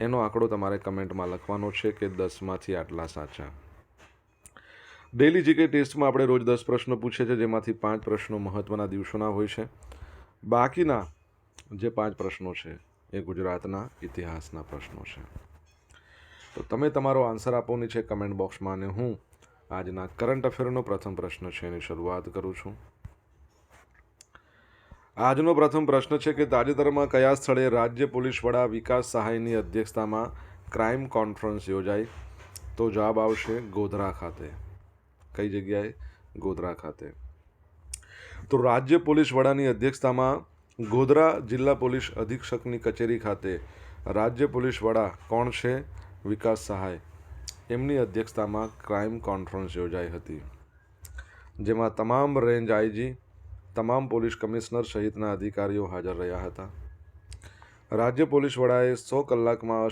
એનો આંકડો તમારે કમેન્ટમાં લખવાનો છે કે દસમાંથી આટલા સાચા. ડેલી જીકે ટેસ્ટમાં આપણે રોજ દસ પ્રશ્નો પૂછે છે જેમાંથી પાંચ પ્રશ્નો મહત્ત્વના દિવસોના હોય છે. બાકીના જે પાંચ પ્રશ્નો છે, એ ગુજરાતના ઇતિહાસના પ્રશ્નો છે. તો તમે તમારો આન્સર આપવાની છે કમેન્ટ બોક્સમાં અને હું આજના કરંટ અફેરનો પ્રથમ પ્રશ્ન છે એની શરૂઆત કરું છું. આજનો પ્રથમ પ્રશ્ન છે કે તાજેતરમાં કયા સ્થળે રાજ્ય પોલીસ વડા વિકાસ સહાયની અધ્યક્ષતામાં ક્રાઇમ કોન્ફરન્સ યોજાઈ? તો જવાબ આવશે ગોધરા ખાતે. કઈ જગ્યાએ? ગોધરા ખાતે. તો રાજ્ય પોલીસ વડાની અધ્યક્ષતામાં ગોધરા જિલ્લા પોલીસ અધિક્ષકની કચેરી ખાતે રાજ્ય પોલીસ વડા કોણ છે? વિકાસ સહાય. એમની અધ્યક્ષતામાં ક્રાઇમ કોન્ફરન્સ યોજાઈ હતી. જેમાં તમામ રેન્જ આઈજી તમામ પોલીસ કમિશનર સહિતના અધિકારીઓ હાજર રહ્યા હતા. રાજ્ય પોલીસ વડાએ સો કલાકમાં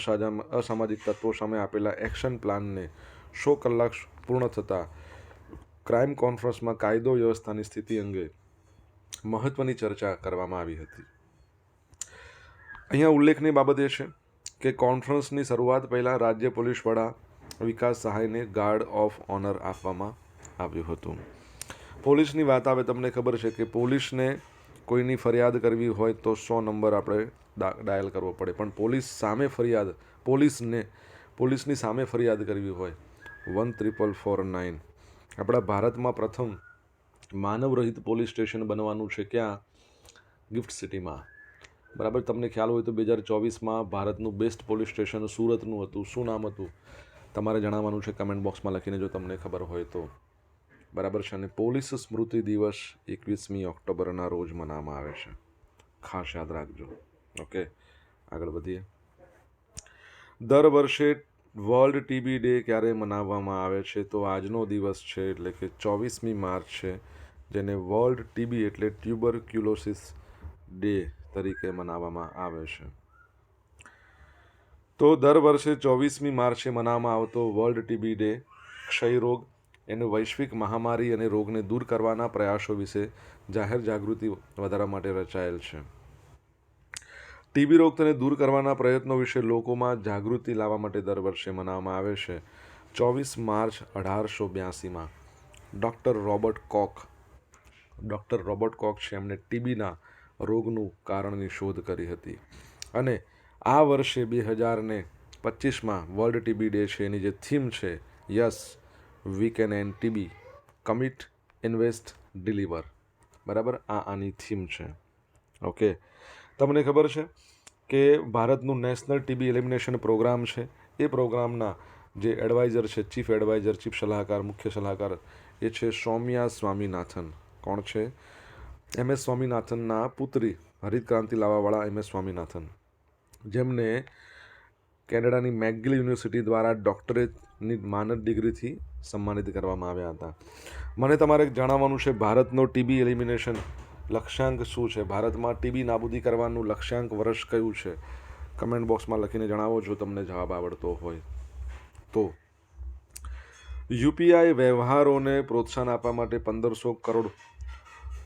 અસામાજિક તત્વો સામે આપેલા એક્શન પ્લાનને સો કલાક પૂર્ણ થતાં ક્રાઇમ કોન્ફરન્સમાં કાયદો વ્યવસ્થાની સ્થિતિ અંગે મહત્ત્વની ચર્ચા કરવામાં આવી હતી. અહીંયા ઉલ્લેખની બાબત એ છે કે કોન્ફરન્સની શરૂઆત પહેલાં રાજ્ય પોલીસ વડા વિકાસ સહાયને ગાર્ડ ઓફ ઓનર આપવામાં આવ્યું હતું. પોલીસની વાત આવે, તમને ખબર છે કે પોલીસને કોઈની ફરિયાદ કરવી હોય તો સો નંબર આપણે ડાયલ કરવો પડે. પણ પોલીસ સામે ફરિયાદ, પોલીસને, પોલીસની સામે ફરિયાદ કરવી હોય, વન ત્રિપલ ફોર નાઇન. આપણા ભારતમાં પ્રથમ માનવરહિત પોલીસ સ્ટેશન બનવાનું છે ક્યાં? ગિફ્ટ સિટીમાં. બરાબર, તમને ખ્યાલ હોય તો બે હજાર ચોવીસમાં ભારતનું બેસ્ટ પોલીસ સ્ટેશન સુરતનું હતું. શું નામ હતું? તમારે જણાવવાનું છે કમેન્ટ બોક્સમાં લખીને જો તમને ખબર હોય તો. બરાબર છે. અને પોલીસ સ્મૃતિ દિવસ એકવીસમી ઓક્ટોબરના રોજ મનાવવામાં આવે છે. ખાસ યાદ રાખજો. ઓકે? આગળ વધીએ. દર વર્ષે વર્લ્ડ ટીબી ડે ક્યારે મનાવવામાં આવે છે? તો આજનો દિવસ છે, એટલે કે ચોવીસમી માર્ચ છે, જેને વર્લ્ડ ટીબી એટલે ટ્યુબરક્યુલોસિસ ડે તરીકે મનાવવામાં આવે છે. તો દર વર્ષે ચોવીસમી માર્ચે મનાવવામાં આવતો વર્લ્ડ ટીબી ડે ક્ષયરોગ એનું વૈશ્વિક મહામારી અને રોગને દૂર કરવાના પ્રયાસો વિશે જાહેર જાગૃતિ વધારવા માટે રચાયેલ છે. ટીબી રોગ તેને દૂર કરવાના પ્રયત્નો વિશે લોકોમાં જાગૃતિ લાવવા માટે દર વર્ષે મનાવવામાં આવે છે. ચોવીસ માર્ચ અઢારસો બ્યાસીમાં doctor Robert Koch, doctor Robert Koch છે, એમણે ટીબીના રોગનું કારણની શોધ કરી હતી. અને આ વર્ષે બે હજારને પચીસમાં વર્લ્ડ ટીબી ડે છે, એની જે થીમ છે yes we can end TB commit, invest, deliver. બરાબર? આ આની થીમ છે. ઓકે? તમને ખબર છે કે ભારતનું નેશનલ ટીબી એલિમિનેશન પ્રોગ્રામ છે. એ પ્રોગ્રામના જે એડવાઇઝર છે, ચીફ એડવાઇઝર, ચીફ સલાહકાર, મુખ્ય સલાહકાર, એ છે સૌમ્યા સ્વામીનાથન. કોણ છે? એમ એસ સ્વામીનાથનના પુત્રી હરિત ક્રાંતિ લાવવાવાળા એમ એસ સ્વામીનાથન. જેમને કેનેડાની મેગિલ યુનિવર્સિટી દ્વારા ડૉક્ટરેટની માનદ ડિગ્રીથી સન્માનિત કરવામાં આવ્યા હતા. મને તમારે જણાવવાનું છે, ભારતનો ટીબી એલિમિનેશન લક્ષ્યાંક શું છે? ભારતમાં ટીબી નાબૂદી કરવાનું લક્ષ્યાંક વર્ષ કયું છે? કમેન્ટ બોક્સમાં લખીને જણાવો જો તમને જવાબ આવડતો હોય તો. યુપીઆઈ વ્યવહારોને પ્રોત્સાહન આપવા માટે પંદરસો કરોડ,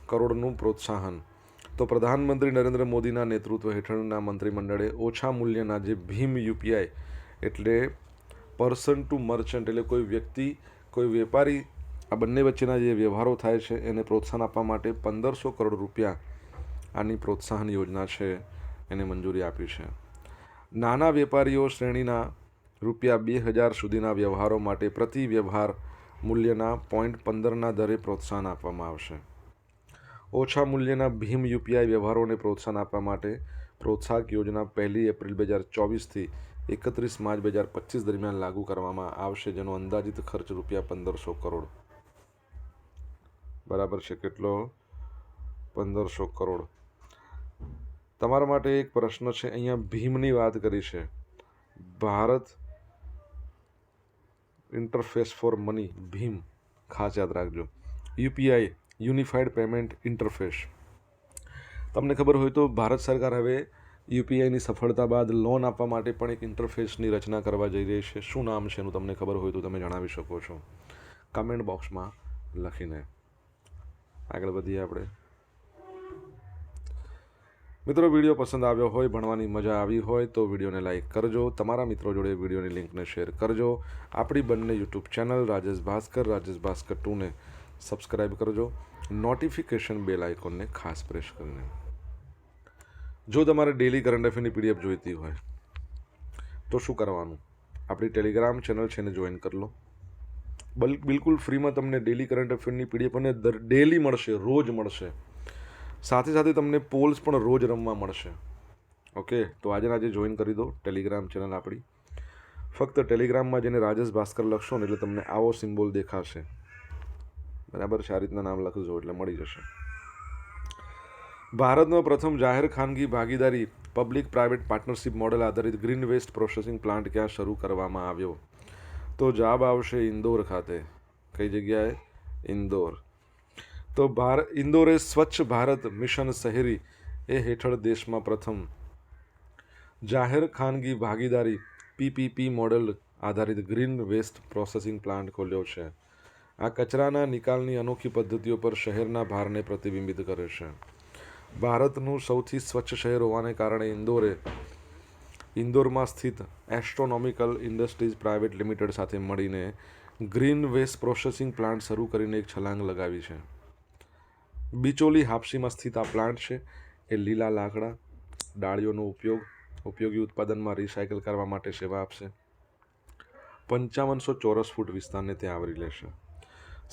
કરોડનું પ્રોત્સાહન. તો પ્રધાનમંત્રી નરેન્દ્ર મોદીના નેતૃત્વ હેઠળના મંત્રીમંડળે ઓછા મૂલ્યના જે ભીમ યુપીઆઈ એટલે પર્સન ટુ મર્ચન્ટ એટલે કોઈ વ્યક્તિ, કોઈ વેપારી, આ બંને વચ્ચેના જે વ્યવહારો થાય છે એને પ્રોત્સાહન આપવા માટે પંદરસો કરોડ રૂપિયા આની પ્રોત્સાહન યોજના છે, એને મંજૂરી આપી છે. નાના વેપારીઓ શ્રેણીના રૂપિયા બે હજાર સુધીના વ્યવહારો માટે પ્રતિ વ્યવહાર મૂલ્યના પોઈન્ટ પંદરના દરે પ્રોત્સાહન આપવામાં આવશે. ઓછા મૂલ્યના ભીમ યુપીઆઈ વ્યવહારોને પ્રોત્સાહન આપવા માટે પ્રોત્સાહક યોજના પહેલી એપ્રિલ બે હજાર ચોવીસથી એકત્રીસ માર્ચ બે હજાર પચીસ દરમિયાન લાગુ કરવામાં આવશે, જેનો અંદાજિત ખર્ચ રૂપિયા પંદરસો કરોડ. બરાબર છે, કેટલો? પંદરસો કરોડ. તમારા માટે એક પ્રશ્ન છે, અહીંયા ભીમની વાત કરી છે. Bharat interface for money, Bhim, ખાસ યાદ રાખજો. UPI, unified payment interface. તમને ખબર હોય તો ભારત સરકાર હવે યુપીઆઈની સફળતા બાદ લોન આપવા માટે પણ એક ઇન્ટરફેસની રચના કરવા જઈ રહી છે. શું નામ છે એનું તમને ખબર હોય તો તમે જણાવી શકો છો. કમેન્ટ બોક્સમાં લખીને. આગળ વધીએ આપણે. મિત્રો, વીડિયો પસંદ આવ્યો હોય, ભણવાની મજા આવી હોય, તો વિડીયોને લાઇક કરજો. તમારા મિત્રો જોડે વિડીયોની લિંકને શેર કરજો. આપણી બંને યુટ્યુબ ચેનલ રાજેશ ભાસ્કર રાજેશ ભાસ્કર ટુને સબસ્ક્રાઈબ કરજો. નોટિફિકેશન બેલ આઇકોનને ખાસ પ્રેસ કરીને. જો તમારે ડેલી કરંટ અફેરની પીડીએફ જોઈતી હોય, તો શું કરવાનું? આપણી ટેલિગ્રામ ચેનલ છે ને જોઈન કરી લો. બલ, બિલકુલ ફ્રીમાં તમને ડેલી કરંટ અફેરની પીડીએફ અને ડેલી મળશે, રોજ મળશે. સાથે સાથે તમને પોલ્સ પણ રોજ રમવા મળશે. ઓકે તો આજે આજે જોઈન કરી દો ટેલિગ્રામ ચેનલ આપણી. ફક્ત ટેલિગ્રામમાં જેને રાજેશ ભાસ્કર લખશો ને એટલે તમને આવો સિમ્બોલ દેખાશે. બરાબર? છે, આ રીતના નામ લખજો એટલે મળી જશે. ભારતનો પ્રથમ જાહેર ખાનગી ભાગીદારી પબ્લિક પ્રાઇવેટ પાર્ટનરશિપ મોડેલ આધારિત ગ્રીન વેસ્ટ પ્રોસેસિંગ પ્લાન્ટ ક્યાં શરૂ કરવામાં આવ્યો? તો જવાબ આવશે ઇન્દોર ખાતે. કઈ જગ્યાએ? ઇન્દોર. તો ભાર, ઇન્દોરે સ્વચ્છ ભારત મિશન શહેરી એ હેઠળ દેશમાં પ્રથમ જાહેર ખાનગી ભાગીદારી પીપીપી મોડેલ આધારિત ગ્રીન વેસ્ટ પ્રોસેસિંગ પ્લાન્ટ ખોલ્યો છે. આ કચરાના નિકાલની અનોખી પદ્ધતિઓ પર શહેરના ભારને પ્રતિબિંબિત કરે છે. ભારતનું સૌથી સ્વચ્છ શહેર હોવાને કારણે ઇન્દોરે, ઇન્દોરમાં સ્થિત એસ્ટ્રોનોમિકલ ઇન્ડસ્ટ્રીઝ પ્રાઇવેટ લિમિટેડ સાથે મળીને ગ્રીન વેસ્ટ પ્રોસેસિંગ પ્લાન્ટ શરૂ કરીને એક છલાંગ લગાવી છે. બિચોલી હાપસીમાં સ્થિત આ પ્લાન્ટ છે. એ લીલા લાકડા, ડાળીઓનો ઉપયોગ, ઉપયોગી ઉત્પાદનમાં રિસાયકલ કરવા માટે સેવા આપશે. પંચાવનસો ચોરસ ફૂટ વિસ્તારને તે આવરી લેશે.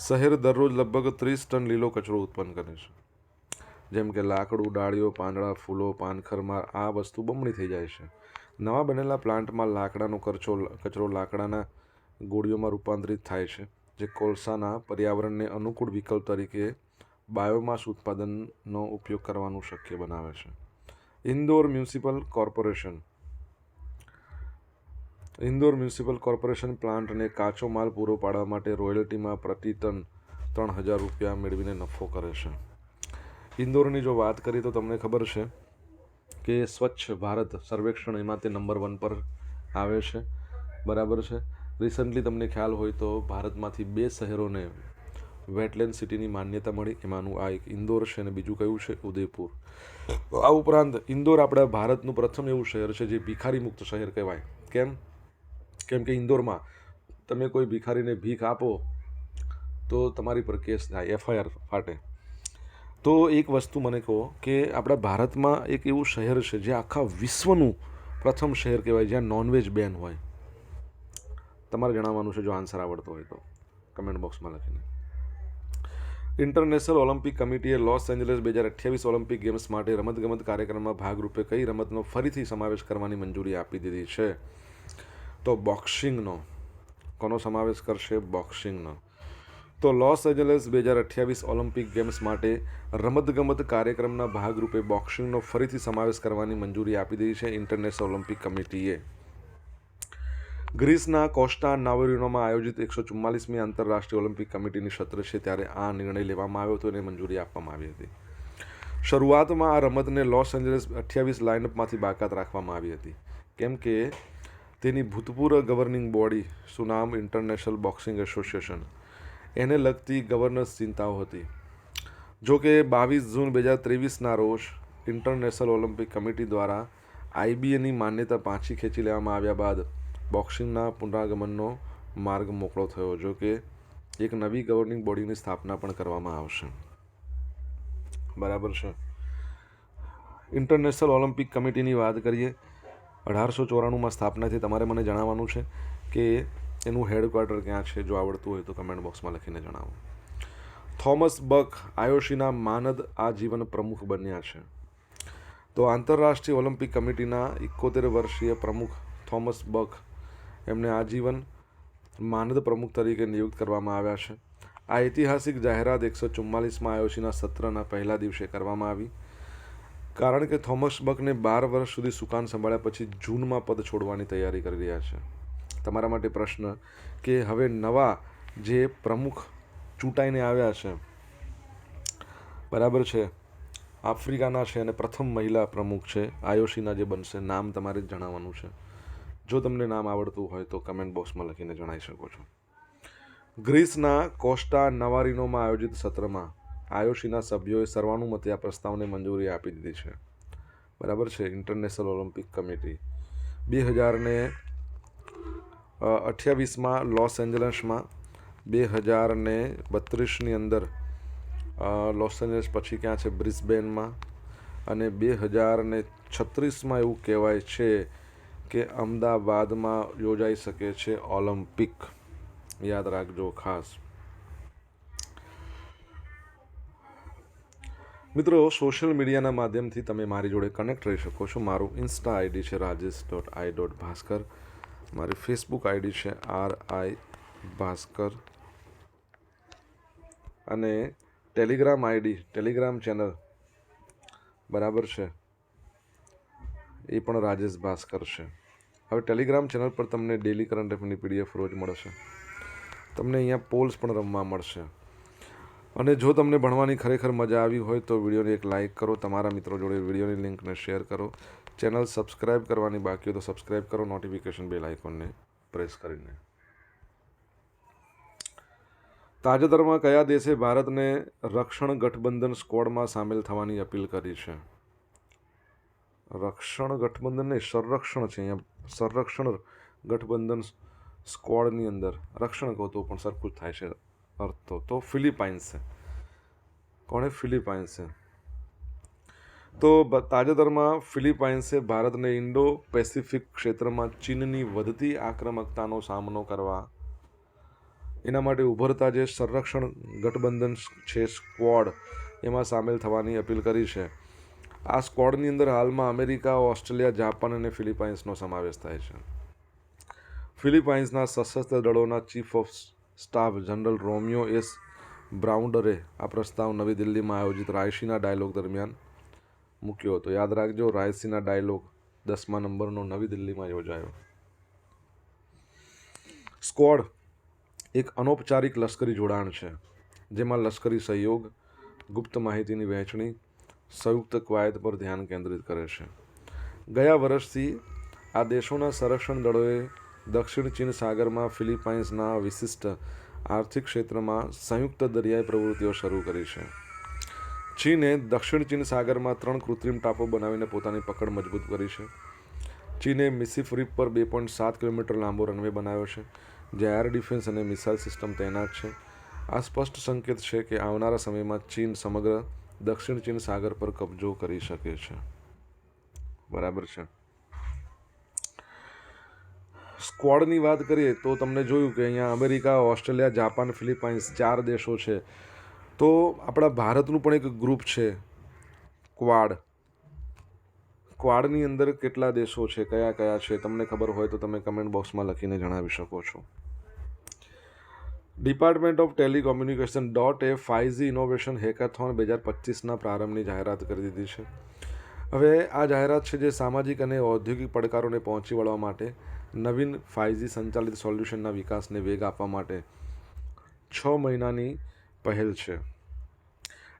શહેર દરરોજ લગભગ ત્રીસ ટન લીલો કચરો ઉત્પન્ન કરે છે. જેમ કે લાકડું, ડાળીઓ, પાંદડા, ફૂલો પાનખરમાં આ વસ્તુ બમણી થઈ જાય છે. નવા બનેલા પ્લાન્ટમાં લાકડાનો કરચો કચરો લાકડાના ગોળીઓમાં રૂપાંતરિત થાય છે, જે કોલસાના પર્યાવરણને અનુકૂળ વિકલ્પ તરીકે બાયોમાસ ઉત્પાદનનો ઉપયોગ કરવાનું શક્ય બનાવે છે. Indore municipal corporation. Indore municipal corporation પ્લાન્ટને કાચો માલ પૂરો પાડવા માટે રોયલ્ટીમાં પ્રતિ ટન ત્રણ હજાર રૂપિયા મેળવીને નફો કરે છે. ઇન્દોરની જો વાત કરીએ તો તમને ખબર છે કે સ્વચ્છ ભારત સર્વેક્ષણ એમાં તે નંબર વન પર આવે છે. બરાબર છે? રિસન્ટલી તમને ખ્યાલ હોય તો ભારતમાંથી બે શહેરોને વેટલેન્ડ સિટીની માન્યતા મળી. એમાંનું આ એક ઇન્દોર છે અને બીજું કયું છે? ઉદયપુર. આ ઉપરાંત ઇન્દોર આપણા ભારતનું પ્રથમ એવું શહેર છે જે ભિખારી મુક્ત શહેર કહેવાય. કેમ? કેમ કે ઇન્દોરમાં તમે કોઈ ભિખારીને ભીખ આપો તો તમારી પર કેસ થાય એફઆઈઆર ફાટે. તો એક વસ્તુ મને કહો કે આપણા ભારતમાં એક એવું શહેર છે જે આખા વિશ્વનું પ્રથમ શહેર કહેવાય, જ્યાં નોનવેજ બેન હોય. તમારે જણાવવાનું છે, જો આન્સર આવડતો હોય તો. કમેન્ટ બોક્સમાં લખીને. ઇન્ટરનેશનલ ઓલિમ્પિક કમિટીએ લોસ એન્જલસ બે હજાર અઠ્યાવીસ ઓલિમ્પિક ગેમ્સ માટે રમતગમત કાર્યક્રમમાં ભાગરૂપે કઈ રમતનો ફરીથી સમાવેશ કરવાની મંજૂરી આપી દીધી છે? તો બોક્સિંગનો કોનો સમાવેશ કરશે? બોક્સિંગનો તો લોસ એન્જલસ બે હજાર અઠ્યાવીસ ઓલિમ્પિક ગેમ્સ માટે રમતગમત કાર્યક્રમના ભાગરૂપે બોક્સિંગનો ફરીથી સમાવેશ કરવાની મંજૂરી આપી દીધી છે ઇન્ટરનેશનલ ઓલિમ્પિક કમિટીએ. ગ્રીસના કોસ્ટા નાવરિનોમાં આયોજિત એકસો ચુમ્માલીસમી આંતરરાષ્ટ્રીય ઓલિમ્પિક કમિટીની સત્ર છે ત્યારે આ નિર્ણય લેવામાં આવ્યો હતો અને મંજૂરી આપવામાં આવી હતી. શરૂઆતમાં આ રમતને લોસ એન્જલસ અઠ્યાવીસ લાઇનઅપમાંથી બાકાત રાખવામાં આવી હતી. કેમ કે તેની ભૂતપૂર્વ ગવર્નિંગ બોડી, સુનામ ઇન્ટરનેશનલ બોક્સિંગ એસોસિએશન એને લગતી ગવર્નન્સ ચિંતાઓ હતી. જો કે બાવીસ જૂન બે હજાર ત્રેવીસના રોજ ઇન્ટરનેશનલ ઓલિમ્પિક કમિટી દ્વારા આઈબીએની માન્યતા પાછી ખેંચી લેવામાં આવ્યા બાદ બોક્સિંગના પુનરાગમનનો માર્ગ મોકળો થયો, જો કે એક નવી ગવર્નિંગ બોડીની સ્થાપના પણ કરવામાં આવશે. બરાબર છે. ઇન્ટરનેશનલ ઓલિમ્પિક કમિટીની વાત કરીએ, અઢારસો ચોરાણુંમાં સ્થાપના થઈ તમારે મને જણાવવાનું છે કે એનું હેડક્વાર્ટર ક્યાં છે, જો આવડતું હોય તો કમેન્ટ બોક્સમાં લખીને જણાવો. થોમસ બક, આયોશીના માનદ આ જીવન પ્રમુખ બન્યા છે. તો આંતરરાષ્ટ્રીય ઓલિમ્પિક કમિટીના એકોતેર વર્ષીય પ્રમુખ થોમસ બક એમને આજીવન માનદ પ્રમુખ તરીકે નિયુક્ત કરવામાં આવ્યા છે. આ ઐતિહાસિક જાહેરાત એકસો ચુમ્માલીસમાં આયોશીના સત્રના પહેલા દિવસે કરવામાં આવી. કારણ કે થોમસ બકને બાર વર્ષ સુધી સુકાન સંભાળ્યા પછી જૂનમાં પદ છોડવાની તૈયારી કરી રહ્યા છે. તમારા માટે પ્રશ્ન કે હવે નવા જે પ્રમુખ ચૂંટાઈને આવ્યા છે, બરાબર છે? આફ્રિકાના છે અને પ્રથમ મહિલા પ્રમુખ છે, આયોશીના જે બનશે, નામ તમારે જ જણાવવાનું છે. જો તમને નામ આવડતું હોય તો કમેન્ટ બોક્સમાં લખીને જણાવી શકો છો. ગ્રીસના કોસ્ટા નવારિનોમાં આયોજિત સત્રમાં આયોશીના સભ્યોએ સર્વાનુમતે આ પ્રસ્તાવને મંજૂરી આપી દીધી છે. બરાબર છે? ઇન્ટરનેશનલ ઓલિમ્પિક કમિટી બે હજારને અઠ્યાવીસમાં લોસ એન્જલસમાં બે હજાર ને બત્રીસની અંદર લોસ એન્જલસ પછી ક્યાં છે? બ્રિસ્બેનમાં. અને બે હજાર ને છત્રીસમાં એવું કહેવાય છે કે અમદાવાદમાં યોજાઈ શકે છે ઓલિમ્પિક. યાદ રાખજો ખાસ. મિત્રો, સોશિયલ મીડિયાના માધ્યમથી તમે મારી જોડે કનેક્ટ રહી શકો છો. મારું ઇન્સ્ટા આઈડી છે Rajesh dot I dot Bhaskar. મારી ફેસબુક આઈડી છે આર આઈ ભાસ્કર. અને ટેલિગ્રામ આઈડી ટેલિગ્રામ ચેનલ. બરાબર છે. એ પણ રાજેશ ભાસ્કર છે. હવે ટેલિગ્રામ ચેનલ પર તમને ડેલી કરંટ અફેરની પીડીએફ રોજ મળશે. તમને અહીંયા પોલ્સ પણ રમવા મળશે. અને જો તમને ભણવાની ખરેખર મજા આવી હોય તો વિડીયોને એક લાઇક કરો. તમારા મિત્રો જોડે વિડીયોની લિંકને શેર કરો. ચેનલ સબસ્ક્રાઇબ કરવાની બાકી હોય તો સબસ્ક્રાઇબ કરો નોટિફિકેશન બેલ આઇકોનને પ્રેસ કરીને. તાજેતરમાં કયા દેશે ભારતને રક્ષણ ગઠબંધન સ્ક્વોડમાં સામેલ થવાની અપીલ કરી છે? રક્ષણ ગઠબંધન નહીં, સંરક્ષણ છે. અહીંયા સંરક્ષણ ગઠબંધન સ્ક્વોડની અંદર રક્ષણ કહો તો પણ સરખું થાય છે અર્થ તો. ફિલિપાઇન્સ છે. કોણે ફિલિપાઇન્સ છે? તો તાજેતરમાં ફિલિપાઇન્સે ભારતને ઇન્ડો પેસિફિક ક્ષેત્રમાં ચીનની વધતી આક્રમકતાનો સામનો કરવા એના માટે ઉભરતા જે સંરક્ષણ ગઠબંધન છે સ્ક્વોડ, એમાં સામેલ થવાની અપીલ કરી છે. આ સ્ક્વોડની અંદર હાલમાં અમેરિકા, ઓસ્ટ્રેલિયા, જાપાન અને ફિલિપાઇન્સનો સમાવેશ થાય છે. ફિલિપાઇન્સના સશસ્ત્ર દળોના chief of staff general Romeo S. બ્રાઉન્ડરે આ પ્રસ્તાવ નવી દિલ્હીમાં આયોજિત રાયશીના ડાયલોગ દરમિયાન મૂક્યો હતો. યાદ રાખજો, રાયસીના ડાયલોગ દસમા નંબરનો નવી દિલ્હીમાં યોજાયો. સ્ક્વોડ એક અનૌપચારિક લશ્કરી જોડાણ છે, જેમાં લશ્કરી સહયોગ, ગુપ્ત માહિતીની વહેંચણી, સંયુક્ત કવાયત પર ધ્યાન કેન્દ્રિત કરે છે. ગયા વર્ષથી આ દેશોના સંરક્ષણ દળોએ દક્ષિણ ચીન સાગરમાં ફિલિપાઇન્સના વિશિષ્ટ આર્થિક ક્ષેત્રમાં સંયુક્ત દરિયાઈ પ્રવૃત્તિઓ શરૂ કરી છે. ચીને દક્ષિણ ચીન સાગરમાં ત્રણ કૃત્રિમ ટાપુ બનાવીને પોતાની પકડ મજબૂત કરી છે. ચીને મિસિફ રીપ પર બે પોઈન્ટ સાત કિલોમીટર લાંબો રનવે બનાવ્યો છે, જે એર ડિફેન્સ અને મિસાઇલ સિસ્ટમ તૈનાત છે. આ સ્પષ્ટ સંકેત છે કે આવનારા સમયમાં ચીન સમગ્ર દક્ષિણ ચીન સાગર પર કબજો કરી શકે છે. બરાબર છે. સ્ક્વોડની વાત કરીએ તો તમને જોયું કે અહીંયા અમેરિકા, ઓસ્ટ્રેલિયા, જાપાન, ફિલિપાઇન્સ ચાર દેશો છે તો આપણા ભારતનું પણ એક ગ્રુપ છે. ક્વાડ ક્વાડની અંદર કેટલા દેશો છે, કયા કયા છે, તમને ખબર હોય તો તમે કમેન્ટ બોક્સમાં લખીને જણાવી શકો છો. ડિપાર્ટમેન્ટ ઓફ ટેલિકોમ્યુનિકેશન ડોટ એ ફાઇવજી ઇનોવેશન હેકાથોન બે હજાર પચીસના પ્રારંભની જાહેરાત કરી દીધી છે. હવે આ જાહેરાત છે જે સામાજિક અને ઔદ્યોગિક પડકારોને પહોંચી વળવા માટે નવીન ફાઇવજી સંચાલિત સોલ્યુશનના વિકાસને વેગ આપવા માટે છ મહિનાની પહેલ છે.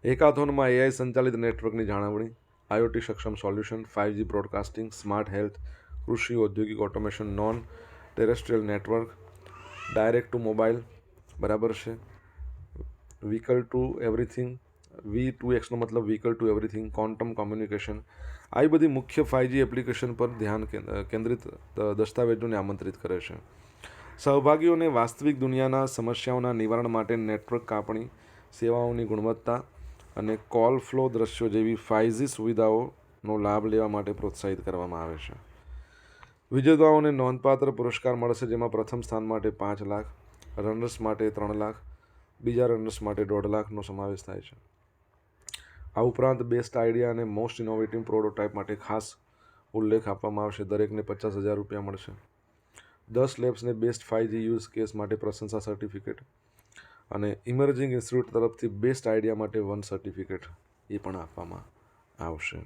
એકાથોનમાં એઆઈ સંચાલિત નેટવર્કની જાળવણી આઈઓટી સક્ષમ solution five G broadcasting smart health કૃષિ, ઔદ્યોગિક automation non terrestrial network direct to mobile બરાબર છે. Vehicle to everything V to એક્સનો મતલબ vehicle to everything quantum communication આવી બધી મુખ્ય ફાઇવજી એપ્લિકેશન પર ધ્યાન કેન- કેન્દ્રિત દસ્તાવેજોને આમંત્રિત કરે છે. સહભાગીઓને વાસ્તવિક દુનિયાના સમસ્યાઓના નિવારણ માટે નેટવર્ક કાપણી, સેવાઓની ગુણવત્તા અને કોલ ફ્લો દ્રશ્યો જેવી ફાઇવજી સુવિધાઓનો લાભ લેવા માટે પ્રોત્સાહિત કરવામાં આવે છે. વિજેતાઓને નોંધપાત્ર પુરસ્કાર મળશે, જેમાં પ્રથમ સ્થાન માટે પાંચ લાખ, રનર્સ માટે ત્રણ લાખ, બીજા રનર્સ માટે દોઢ લાખનો સમાવેશ થાય છે. આ ઉપરાંત બેસ્ટ આઈડિયા અને મોસ્ટ ઇનોવેટિવ પ્રોટોટાઇપ માટે ખાસ ઉલ્લેખ આપવામાં આવશે. દરેકને પચાસ હજાર રૂપિયા મળશે. દસ લેબ્સને best five G use case માટે પ્રશંસા સર્ટિફિકેટ અને ઇમર્જિંગ ઇન્સ્ટિટ્યૂટ તરફથી બેસ્ટ આઈડિયા માટે વન સર્ટિફિકેટ એ પણ આપવામાં આવશે.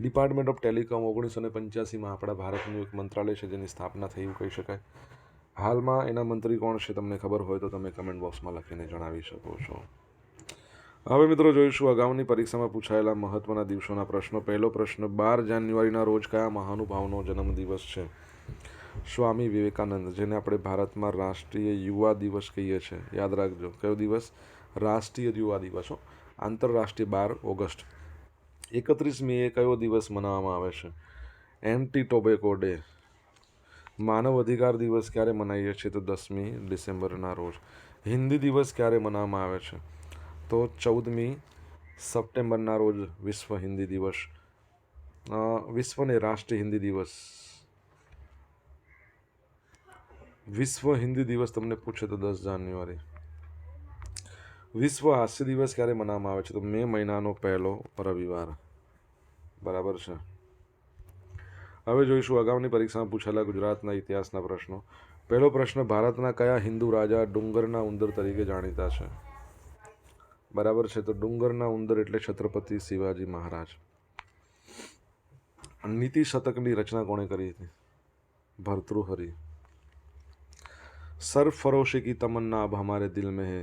ડિપાર્ટમેન્ટ ઓફ ટેલિકોમ ઓગણીસો ને પંચ્યાસીમાં આપણા ભારતનું એક મંત્રાલય છે જેની સ્થાપના થઈ એવું કહી શકાય. હાલમાં એના મંત્રી કોણ છે તમને ખબર હોય તો તમે કમેન્ટ બોક્સમાં લખીને જણાવી શકો છો. હવે મિત્રો જોઈશું અગાઉની પરીક્ષામાં પૂછાયેલા મહત્વના દિવસોના પ્રશ્નો. પહેલો પ્રશ્ન, બાર જાન્યુઆરીના રોજ કયા મહાનુભાવનો જન્મદિવસ છે? સ્વામી વિવેકાનંદ, જેને આપણે ભારતમાં રાષ્ટ્રીય યુવા દિવસ કહીએ છીએ. યાદ રાખજો, કયો દિવસ? રાષ્ટ્રીય યુવા દિવસ, હો. આંતરરાષ્ટ્રીય બાર ઓગસ્ટ. એકત્રીસ મે કયો દિવસ મનાવવામાં આવે છે? એન્ટી ટોબેકો ડે માનવ અધિકાર દિવસ ક્યારે મનાવીએ છીએ? તો દસમી ડિસેમ્બરના રોજ. હિન્દી દિવસ ક્યારે મનાવવામાં આવે છે? તો ચૌદમી સપ્ટેમ્બરના રોજ વિશ્વ હિન્દી દિવસ. વિશ્વને રાષ્ટ્રીય હિન્દી દિવસ વિશ્વ હિન્દી દિવસ તમને પૂછે તો દસ જાન્યુઆરી. વિશ્વ હાસ્ય દિવસ ક્યારે મનાવવામાં આવે છે? તો મે મહિનાનો પહેલો રવિવાર. બરાબર છે? હવે જોઈશું, અગાઉની પરીક્ષામાં પૂછેલા ગુજરાતના ઇતિહાસના પ્રશ્નો. પહેલો પ્રશ્ન, ભારતના કયા હિન્દુ રાજા ડુંગરના ઉંદર તરીકે જાણીતા છે? બરાબર છે? તો ડુંગરના ઉંદર એટલે છત્રપતિ શિવાજી મહારાજ. નીતિ શતકની રચના કોણે કરી હતી? ભર્તૃહરિ. सर फरोशे की तमन्ना अब हमारे दिल में है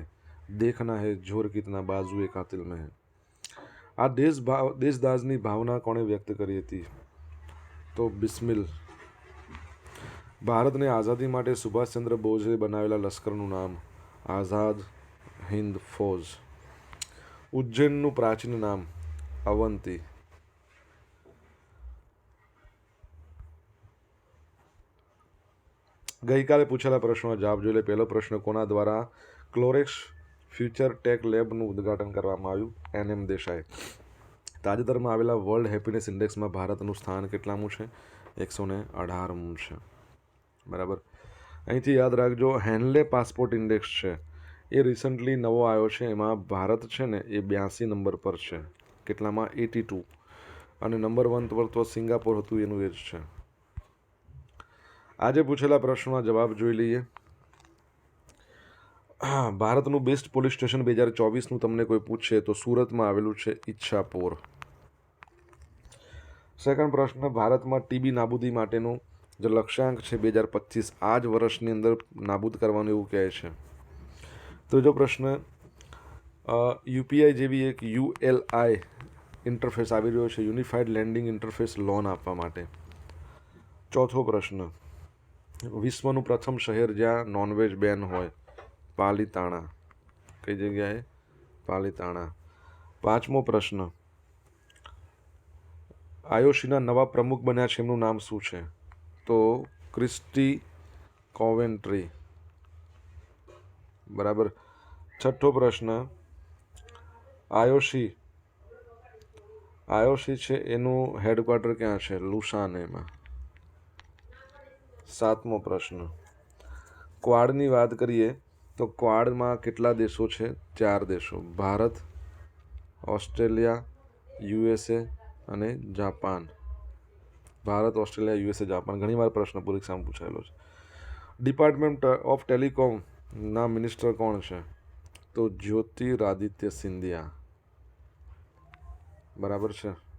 देखना है जोर कितना बाजू એ કાતિલ में है આ દેશ ભાવ દેશદાસની ભાવના કોણે વ્યક્ત કરી હતી તો બિસ્મિલ ભારતને આઝાદી માટે સુભાષચંદ્ર બોઝે બનાવેલા લશ્કરનું નામ આઝાદ હિન્દ ફૌજ ઉજ્જૈનનું પ્રાચીન નામ અવંતી ગઈકાલે પૂછેલા પ્રશ્નનો જવાબ જોઈ લે. પહેલો પ્રશ્ન, કોના દ્વારા ક્લોરેક્સ ફ્યુચર ટેક લેબનું ઉદ્ઘાટન કરવામાં આવ્યું? એન. એમ. દેસાઈ. તાજેતરમાં આવેલા વર્લ્ડ હેપીનેસ ઇન્ડેક્સમાં ભારતનું સ્થાન કેટલામું છે? એકસો ને અઢારમું છે. બરાબર? અહીંથી યાદ રાખજો, હેન્લે પાસપોર્ટ ઇન્ડેક્સ છે. એ રિસન્ટલી નવો આવ્યો છે. એમાં ભારત છે ને, એ બ્યાસી નંબર પર છે. કેટલામાં? Eighty two. અને નંબર વન પર તો સિંગાપોર હતું, એનું એ જ છે. આજે પૂછેલા પ્રશ્નોના જવાબ જોઈ લઈએ. હા ભારતનું બેસ્ટ પોલીસ સ્ટેશન બે હજાર ચોવીસનું તમને કોઈ પૂછે તો સુરતમાં આવેલું છે ઈચ્છાપોર. સેકન્ડ પ્રશ્ન, ભારતમાં ટીબી નાબૂદી માટેનું જે લક્ષ્યાંક છે બે હજાર પચીસ આ જ વર્ષની અંદર નાબૂદ કરવાનું એવું કહે છે. ત્રીજો પ્રશ્ન યુપીઆઈ જેવી એક યુએલઆઈ ઇન્ટરફેસ આવી રહ્યો છે, યુનિફાઈડ લેન્ડિંગ ઇન્ટરફેસ લોન આપવા માટે. ચોથો પ્રશ્ન વિશ્વનું પ્રથમ શહેર જ્યાં નોનવેજ બેન હોય, પાલીતાણા. કઈ જગ્યાએ? પાલીતાણા. પાંચમો પ્રશ્ન. આયોશીના નવા પ્રમુખ બન્યા છે, એમનું નામ શું છે? તો ક્રિસ્ટી કોવેન્ટ્રી. બરાબર. છઠ્ઠો પ્રશ્ન. આયોશી. આયોશી છે, એનું હેડક્વાર્ટર ક્યાં છે? લુસાનેમાં સાતમો પ્રશ્ન. ક્વાડની વાત કરીએ તો ક્વાડમાં કેટલા દેશો છે? ચાર દેશો. ભારત, ઓસ્ટ્રેલિયા, યુએસએ અને Japan. Bharat, Australia, USA, Japan. ઘણીવાર પ્રશ્ન પરીક્ષામાં પૂછાયેલો છે. ડિપાર્ટમેન્ટ ઓફ ટેલિકોમના મિનિસ્ટર કોણ છે? તો જ્યોતિરાદિત્ય સિંધિયા. બરાબર છે?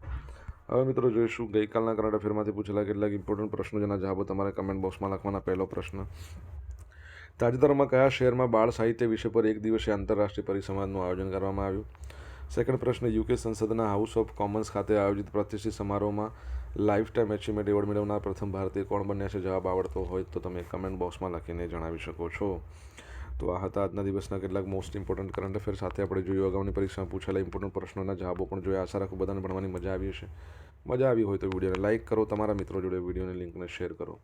હવે મિત્રો જોઈશું, ગઈકાલના કરંટ અફેરમાંથી પૂછેલા કેટલાક ઇમ્પોર્ટન્ટ પ્રશ્નો જેના જવાબો તમારે કમેન્ટ બોક્સમાં લખવાના. પહેલો પ્રશ્ન, તાજેતરમાં કયા શહેરમાં બાળ સાહિત્ય વિષય પર એક દિવસીય આંતરરાષ્ટ્રીય પરિસંવાદનું આયોજન કરવામાં આવ્યું? સેકન્ડ પ્રશ્ન, યુકે સંસદના હાઉસ ઓફ કોમન્સ ખાતે આયોજિત પ્રતિષ્ઠિત સમારોહમાં લાઈફ ટાઈમ એચિવમેન્ટ એવોર્ડ મેળવનાર પ્રથમ ભારતીય કોણ બન્યા છે? જવાબ આવડતો હોય તો તમે કમેન્ટ બોક્સમાં લખીને જણાવી શકો છો. તો આ હતા આજના દિવસના કેટલાક મોસ્ટ ઇમ્પોર્ટન્ટ કરંટ અફેર સાથે આપણે જોયું, અગાઉની પરીક્ષામાં પૂછાયેલા ઇમ્પોર્ટન્ટ પ્રશ્નોના જવાબો પણ જોયા. આશા રાખું બધાને ભણવાની મજા આવી હશે. મજા આવી હોય તો વિડીયોને લાઇક કરો, તમારા મિત્રો જોડે વિડીયોની લિંકને શેર કરો.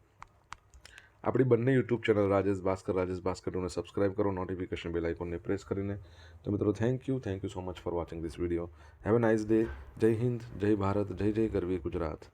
આપણી બંને યુટ્યુબ ચેનલ રાજેશ ભાસ્કર, રાજેશ ભાસ્કરને સબસ્ક્રાઇબ કરો નોટિફિકેશન બેલ આઇકોનને પ્રેસ કરીને. તો મિત્રો thank you thank you so much for watching this video have a nice day Jai Hind, Jai Bharat, જય જય ગરવી ગુજરાત.